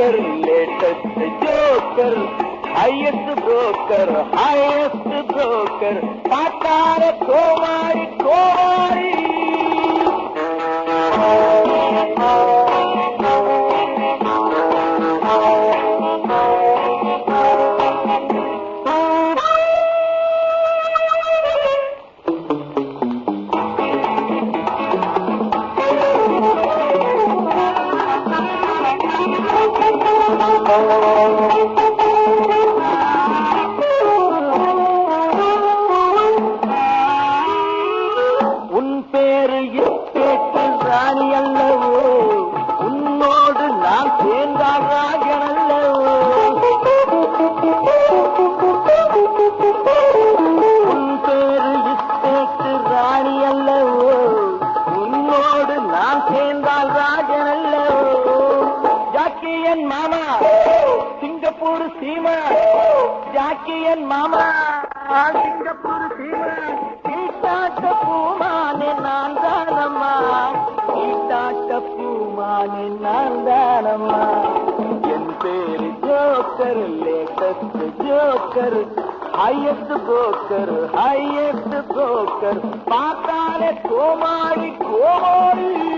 Latest Patara Kumari உன் பேரு இப்பேட்டு ராணி அல்லவோ? உன்னோடு நான் சேர்ந்தால் ராஜன் அல்லவோ உன் பேரு எட்டேட்டு ராணி அல்லவோ? உன்னோடு நான் சேர்ந்தால் ராஜன் அல்லவோ ஜாக்கியன் மாமா. சிங்கப்பூர் சீமா. ஜாக்கியன் மாமா. சிங்கப்பூர் சீமா. சீட்டாட்ட பூமானே நான் தானம்மா. சீட்டாட்ட பூமானே நான் தானம்மா. என் பேரு joker latest joker. Highest broker highest broker பார்த்தாலே கோமாளி கோமாளி.